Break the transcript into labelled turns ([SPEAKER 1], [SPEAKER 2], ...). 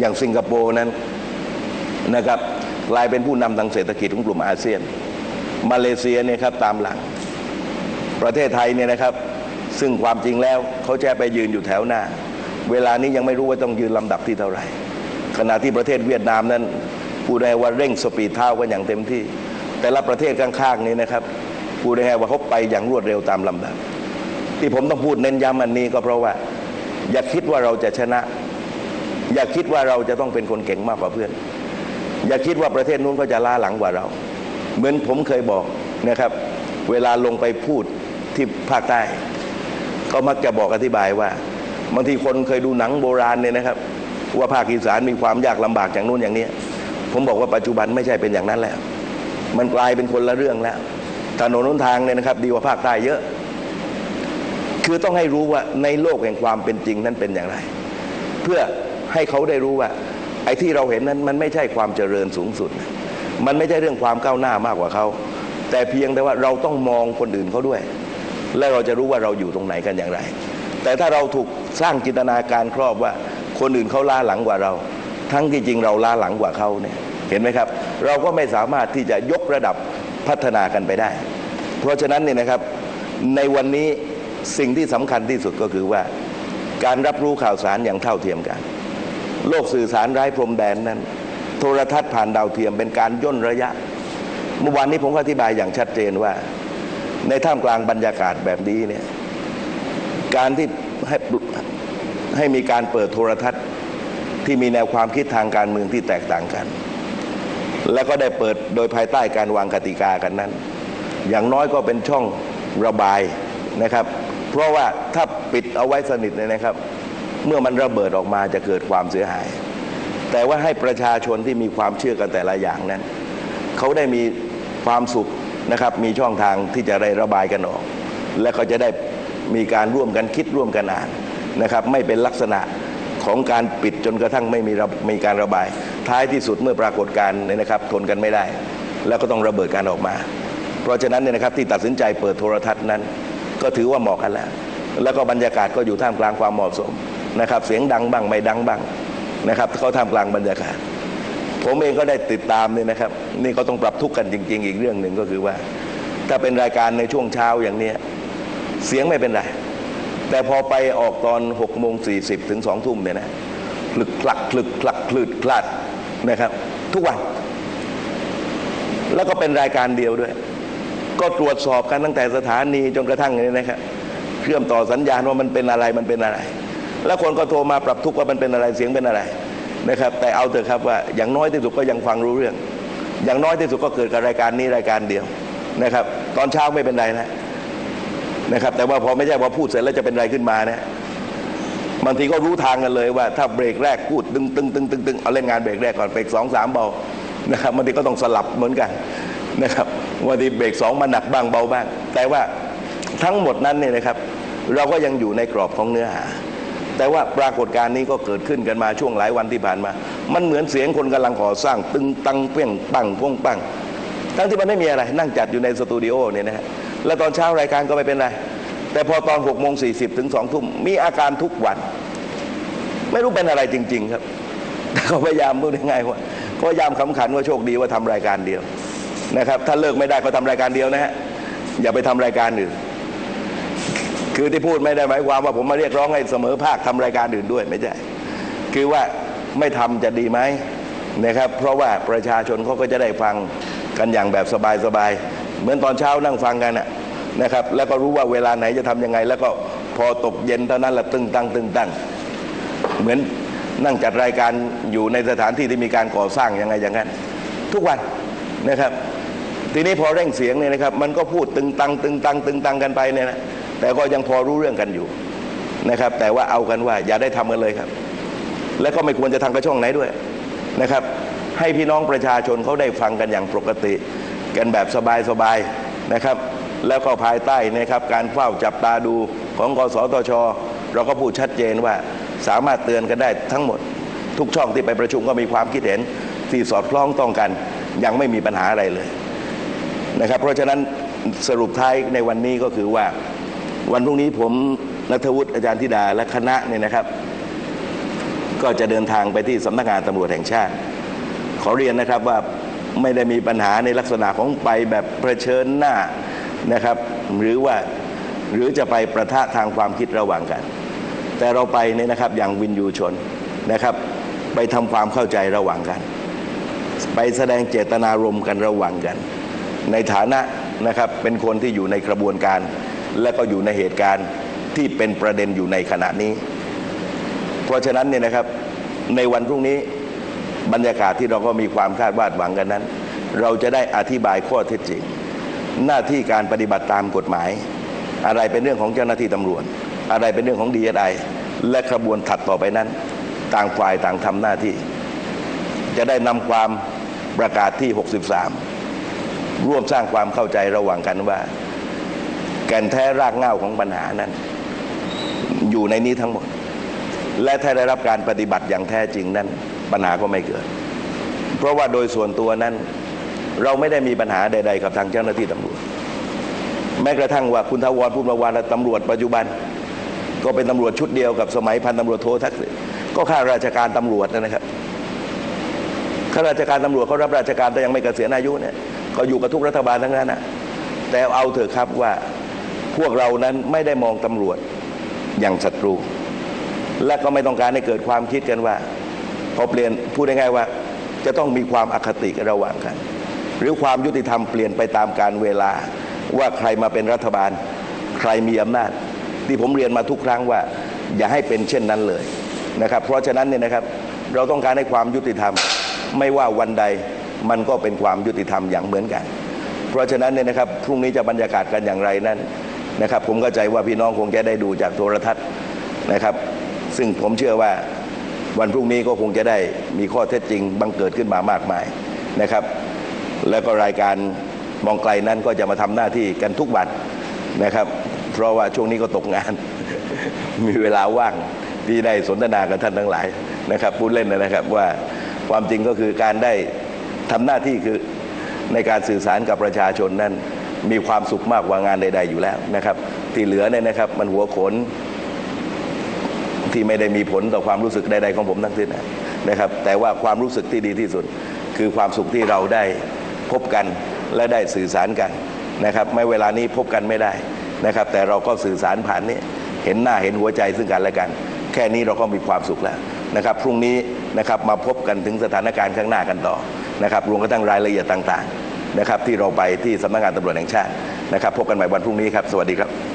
[SPEAKER 1] อย่างสิงคโปร์นั้นนะครับกลายเป็นผู้นำทางเศรษฐกิจของกลุ่มอาเซียน มาเลเซียเนี่ยครับตามหลัง ประเทศไทยเนี่ยนะครับ ซึ่งความจริงแล้วเขาจะไปยืนอยู่แถวหน้า เวลานี้ยังไม่รู้ว่าต้องยืนลำดับที่เท่าไหร่ ขณะที่ประเทศเวียดนามนั้นผู้ใดว่าเร่งสปีดเท้ากันอย่างเต็มที่ แต่ละประเทศข้างๆนี้นะครับผู้ใดว่าเขาไปอย่างรวดเร็วตามลำดับ ที่ผมต้องพูดเน้นย้ำอันนี้ก็เพราะว่า อย่าคิดว่าเราจะชนะ อย่าคิดว่าเราจะต้องเป็นคนเก่งมากกว่าเพื่อน อย่าคิดว่าประเทศนู้นก็จะล้าหลังกว่าเรา เหมือนผมเคยบอกนะครับ เวลาลงไปพูดที่ภาคใต้ ก็มักจะบอกอธิบายว่าบางทีคนเคยดูหนังโบราณเนี่ยนะครับ ว่าภาคอีสานมีความยากลำบากอย่างนู้นอย่างนี้ ผมบอกว่าปัจจุบันไม่ใช่เป็นอย่างนั้นแล้ว มันกลายเป็นคนละเรื่องแล้วถนนหนทางเนี่ยนะครับ ดีกว่าภาคใต้เยอะ คือต้องให้รู้ว่าในโลกแห่งความเป็นจริงนั้นเป็นอย่างไร เพื่อ ให้เขาได้รู้ว่า ไอ้ที่เราเห็นนั้นมันไม่ใช่ความเจริญสูงสุด มันไม่ใช่เรื่องความก้าวหน้ามากกว่าเขาแต่เพียงแต่ว่าเราต้องมองคนอื่นเขาด้วย และเราจะรู้ว่าเราอยู่ตรงไหนกันอย่างไร แต่ถ้าเราถูกสร้างจินตนาการครอบว่า คนอื่นเขาล้าหลังกว่าเรา ทั้งที่จริงเราล้าหลังกว่าเขาเนี่ยเห็นไหมครับ เราก็ไม่สามารถที่จะยกระดับพัฒนากันไปได้ เพราะฉะนั้นเนี่ยนะครับในวันนี้สิ่งที่สำคัญที่สุดก็คือว่า การรับรู้ข่าวสารอย่างเท่าเทียมกัน โลกสื่อสารไร้พรมแดนนั้น โทรทัศน์ผ่านดาวเทียมเป็นการย่นระยะ เมื่อวานนี้ผมอธิบายอย่างชัดเจนว่า ในท่ามกลางบรรยากาศแบบนี้เนี่ยการที่ให้ให้มีการเปิดโทรทัศน์ที่มีแนวความคิดทางการเมืองที่แตกต่างกัน แล้วก็ได้เปิดโดยภายใต้การวางกติกากันนั้น อย่างน้อยก็เป็นช่องระบายนะครับ เพราะว่าถ้าปิดเอาไว้สนิทเนี่ยนะครับ เมื่อมันระเบิดออกมาจะเกิดความเสียหาย แต่ว่าให้ประชาชนที่มีความเชื่อกันแต่ละอย่างนั้น เขาได้มีความสุขนะครับ มีช่องทางที่จะได้ระบายกันออก และเขาจะได้มีการร่วมกันคิดร่วมกันอ่านนะครับ ไม่เป็นลักษณะของการปิดจนกระทั่งไม่มีมีการระบาย ท้ายที่สุดเมื่อปรากฏการณ์เนี่ยนะครับ ทนกันไม่ได้ แล้วก็ต้องระเบิดการออกมา เพราะฉะนั้นเนี่ยนะครับที่ตัดสินใจเปิดโทรทัศน์นั้น ก็ถือว่าเหมาะกันแล้ว แล้วก็บรรยากาศก็อยู่ท่ามกลางความเหมาะสม นะครับ เสียงดังบ้างไม่ดังบ้างนะครับเขาท่ามกลางบรรยากาศ ผมเองก็ได้ติดตามเนี่ยนะครับ นี่ก็ต้องปรับทุกข์กันจริง ๆ อีกเรื่องหนึ่งก็คือว่า ถ้าเป็นรายการในช่วงเช้าอย่างเนี้ยเสียงไม่เป็นไร แต่พอไปออกตอน6กโมงสีถึงสองทุ่มเนี่ยนะคลึกคลักคลึกคลักคลืดคลาดนะครับ ทุกวัน แล้วก็เป็นรายการเดียวด้วย ก็ตรวจสอบกันตั้งแต่สถานีจนกระทั่งนี้นะครับเชื่อมต่อสัญญาณว่ามันเป็นอะไรมันเป็นอะไร แล้วคนก็โทรมาปรับทุกข์ว่ามันเป็นอะไรเสียงเป็นอะไรนะครับ แต่เอาเถอะครับว่าอย่างน้อยที่สุดก็ยังฟังรู้เรื่อง อย่างน้อยที่สุดก็เกิดกับรายการนี้รายการเดียวนะครับ ตอนเช้าไม่เป็นไรนะนะครับ แต่ว่าพอไม่ใช่พอพูดเสร็จแล้วจะเป็นอะไรขึ้นมานะบางทีก็รู้ทางกันเลยว่า ถ้าเบรกแรกพูดตึงตึงตึงตึงตึงเอาเล่นงานเบรกแรกก่อนเบรกสองสามเบานะครับบางทีก็ต้องสลับเหมือนกันนะครับวันทีเบรกสองมาหนักบ้างเบาบ้าง แต่ว่าทั้งหมดนั้นเนี่ยนะครับ เราก็ยังอยู่ในกรอบของเนื้อหา แต่ว่าปรากฏการณ์นี้ก็เกิดขึ้นกันมาช่วงหลายวันที่ผ่านมา มันเหมือนเสียงคนกำลังก่อสร้าง ตึงตังเปี้ยงปังพ้งปังทั้งที่มันไม่มีอะไร นั่งจัดอยู่ในสตูดิโอเนี่ยนะฮะแล้วตอนเช้ารายการก็ไม่เป็นไร แต่พอตอนหกโมงสี่สิบถึงสองทุ่มมีอาการทุกวัน ไม่รู้เป็นอะไรจริง ๆ ครับแต่เขาพยายามพูดง่ายๆว่าพยายามขำขันว่าโชคดีว่าทำรายการเดียวนะครับ ถ้าเลิกไม่ได้ก็ทำรายการเดียวนะฮะอย่าไปทำรายการอื่น คือที่พูดไม่ได้หมายความว่าผมมาเรียกร้องให้เสมอภาคทำรายการอื่นด้วยไม่ใช่คือว่าไม่ทำจะดีไหมนะครับ เพราะว่าประชาชนเขาก็จะได้ฟังกันอย่างแบบสบายๆเหมือนตอนเช้านั่งฟังกันนะครับ แล้วก็รู้ว่าเวลาไหนจะทํำยังไง แล้วก็พอตกเย็นเท่านั้นละตึงตั้งตึงตั้งเหมือนนั่งจัดรายการอยู่ในสถานที่ที่มีการก่อสร้างยังไงอย่างนั้น ทุกวันนะครับ ทีนี้พอเร่งเสียงเนี่ยนะครับ มันก็พูดตึงตังตึงตังตึงตังกันไปเนี่ยนะ แต่ก็ยังพอรู้เรื่องกันอยู่นะครับ แต่ว่าเอากันว่าอย่าได้ทำกันเลยครับ และก็ไม่ควรจะทำกระช่องไหนด้วยนะครับ ให้พี่น้องประชาชนเขาได้ฟังกันอย่างปกติ กันแบบสบายๆนะครับ แล้วก็ภายใต้นะครับ การเฝ้าจับตาดูของกสทช เราก็พูดชัดเจนว่าสามารถเตือนกันได้ทั้งหมด ทุกช่องที่ไปประชุมก็มีความคิดเห็นที่สอดคล้องต้องกัน ยังไม่มีปัญหาอะไรเลยนะครับ เพราะฉะนั้นสรุปท้ายในวันนี้ก็คือว่า วันพรุ่งนี้ผมนัทวุฒิอาจารย์ธิดาและคณะเนี่ยนะครับ ก็จะเดินทางไปที่สำนักงานตำรวจแห่งชาติ ขอเรียนนะครับว่าไม่ได้มีปัญหาในลักษณะของไปแบบเผชิญหน้านะครับ หรือว่าหรือจะไปประทะทางความคิดระหว่างกัน แต่เราไปเนี่ยนะครับอย่างวินยูชนนะครับ ไปทำความเข้าใจระหว่างกัน ไปแสดงเจตนารมณ์กันระหว่างกัน ในฐานะนะครับเป็นคนที่อยู่ในกระบวนการ และก็อยู่ในเหตุการณ์ที่เป็นประเด็นอยู่ในขณะนี้ เพราะฉะนั้นเนี่ยนะครับในวันพรุ่งนี้บรรยากาศที่เราก็มีความคาดวาดหวังกันนั้น เราจะได้อธิบายข้อเท็จจริง หน้าที่การปฏิบัติตามกฎหมาย อะไรเป็นเรื่องของเจ้าหน้าที่ตำรวจ อะไรเป็นเรื่องของดีเอไอและกระบวนถัดต่อไปนั้น ต่างฝ่ายต่างทำหน้าที่ จะได้นำความประกาศที่ 63 ร่วมสร้างความเข้าใจระหว่างกันว่า แก่นแท้รากเหง้าของปัญหานั้น อยู่ในนี้ทั้งหมด และถ้าได้รับการปฏิบัติอย่างแท้จริงนั้น ปัญหาก็ไม่เกิด เพราะว่าโดยส่วนตัวนั้น เราไม่ได้มีปัญหาใด ๆ กับทางเจ้าหน้าที่ตำรวจ แม้กระทั่งว่าคุณทวรพูดมื่อวานว่าตำรวจปัจจุบัน ก็เป็นตำรวจชุดเดียวกับสมัยพันตำรวจโททักษิณก็ข้าราชการตำรวจนะครับข้าราชการตำรวจเขารับราชการแต่ยังไม่เกษียณอายุเนี่ยก็อยู่กับทุกรัฐบาลทั้งนั้นนะแต่เอาเถอะครับว่า พวกเรานั้นไม่ได้มองตำรวจอย่างศัตรู และก็ไม่ต้องการให้เกิดความคิดกันว่า พอเปลี่ยนพูดง่ายๆว่า จะต้องมีความอคติระหว่างกัน หรือความยุติธรรมเปลี่ยนไปตามการเวลาว่าใครมาเป็นรัฐบาล ใครมีอำนาจ ที่ผมเรียนมาทุกครั้งว่า อย่าให้เป็นเช่นนั้นเลยนะครับ เพราะฉะนั้นเนี่ยนะครับเราต้องการให้ความยุติธรรม ไม่ว่าวันใดมันก็เป็นความยุติธรรมอย่างเหมือนกัน เพราะฉะนั้นเนี่ยนะครับพรุ่งนี้จะบรรยากาศกันอย่างไรนั้น นะครับ ผมเข้าใจว่าพี่น้องคงจะได้ดูจากโทรทัศน์นะครับ ซึ่งผมเชื่อว่าวันพรุ่งนี้ก็คงจะได้มีข้อเท็จจริงบังเกิดขึ้นมามากมายนะครับ แล้วก็รายการมองไกลนั้นก็จะมาทำหน้าที่กันทุกวันนะครับ เพราะว่าช่วงนี้ก็ตกงาน มีเวลาว่างที่ได้สนทนากับท่านทั้งหลายนะครับพูดเล่นนะครับว่าความจริงก็คือการได้ทำหน้าที่คือในการสื่อสารกับประชาชนนั้น มีความสุขมากกว่างานใด ๆอยู่แล้วนะครับ ที่เหลือเนี่ยนะครับ มันหัวโขนที่ไม่ได้มีผลต่อความรู้สึกใดๆของผมทั้งสิ้นนะครับ แต่ว่าความรู้สึกที่ดีที่สุด คือความสุขที่เราได้พบกันและได้สื่อสารกันนะครับไม่เวลานี้พบกันไม่ได้นะครับ แต่เราก็สื่อสารผ่านนี้เห็นหน้าเห็นหัวใจซึ่งกันและกัน แค่นี้เราก็มีความสุขแล้วนะครับพรุ่งนี้นะครับมาพบกันถึงสถานการณ์ข้างหน้ากันต่อนะครับรวมกระทั่งรายละเอียดต่าง ๆ นะครับที่เราไปที่สำนักงานตำรวจแห่งชาตินะครับพบกันใหม่วันพรุ่งนี้ครับ สวัสดีครับ